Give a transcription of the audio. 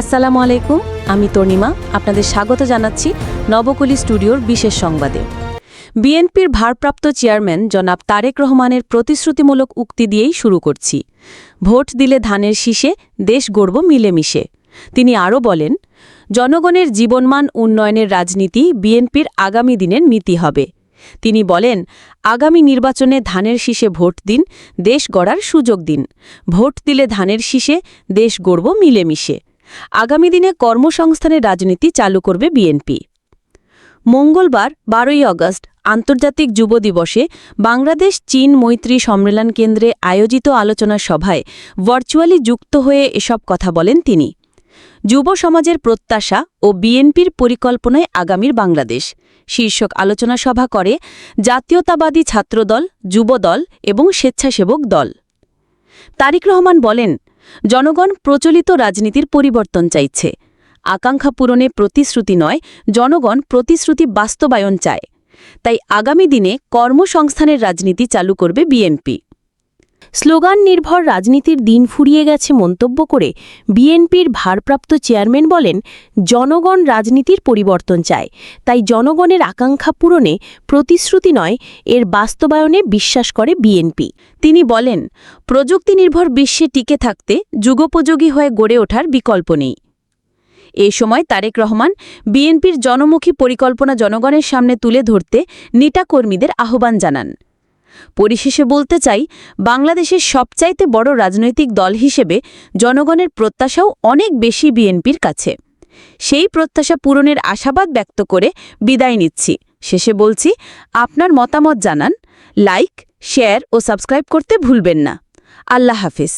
আসসালামু আলাইকুম, আমি তর্ণিমা আপনাদের স্বাগত জানাচ্ছি নবকলি স্টুডিওর বিশেষ সংবাদে। বিএনপির ভারপ্রাপ্ত চেয়ারম্যান জনাব তারেক রহমানের প্রতিশ্রুতিমূলক উক্তি দিয়েই শুরু করছি। ভোট দিলে ধানের শীষে, দেশ গড়ব মিলেমিশে। তিনি আরও বলেন, জনগণের জীবনমান উন্নয়নের রাজনীতি বিএনপির আগামী দিনের নীতি হবে। তিনি বলেন, আগামী নির্বাচনে ধানের শীষে ভোট দিন, দেশ গড়ার সুযোগ দিন। ভোট দিলে ধানের শীষে, দেশ গড়ব মিলেমিশে। আগামী দিনে কর্মসংস্থানের রাজনীতি চালু করবে বিএনপি। মঙ্গলবার বারোই আগস্ট আন্তর্জাতিক যুব দিবসে বাংলাদেশ চীন মৈত্রী সম্মেলন কেন্দ্রে আয়োজিত আলোচনা সভায় ভার্চুয়ালি যুক্ত হয়ে এসব কথা বলেন তিনি। যুব সমাজের প্রত্যাশা ও বিএনপির পরিকল্পনায় আগামীর বাংলাদেশ। শীর্ষক আলোচনা সভা করে জাতীয়তাবাদী ছাত্রদল যুবদল এবং স্বেচ্ছাসেবক দল। তারিক রহমান বলেন জনগণ প্রচলিত রাজনীতির পরিবর্তন চাইছে। আকাঙ্ক্ষা পূরণে প্রতিশ্রুতি নয়, জনগণ প্রতিশ্রুতি বাস্তবায়ন চায়। তাই আগামী দিনে কর্মসংস্থানের রাজনীতি চালু করবে বিএনপি। স্লোগান নির্ভর রাজনীতির দিন ফুরিয়ে গেছে মন্তব্য করে বিএনপির ভারপ্রাপ্ত চেয়ারম্যান বলেন, জনগণ রাজনীতির পরিবর্তন চায়। তাই জনগণের আকাঙ্ক্ষা পূরণে প্রতিশ্রুতি নয়, এর বাস্তবায়নে বিশ্বাস করে বিএনপি। তিনি বলেন প্রযুক্তি নির্ভর বিশ্বে টিকে থাকতে যুগোপযোগী হয়ে গড়ে ওঠার বিকল্প নেই। এ সময় তারেক রহমান বিএনপির জনমুখী পরিকল্পনা জনগণের সামনে তুলে ধরতে নিটা কর্মীদের আহ্বান জানান। পরিশেষে বলতে চাই, বাংলাদেশের সবচাইতে বড় রাজনৈতিক দল হিসেবে জনগণের প্রত্যাশাও অনেক বেশি বিএনপির কাছে। সেই প্রত্যাশা পূরণের আশাবাদ ব্যক্ত করে বিদায় নিচ্ছি। শেষে বলছি, আপনার মতামত জানান, লাইক, শেয়ার ও সাবস্ক্রাইব করতে ভুলবেন না। আল্লাহ হাফিজ।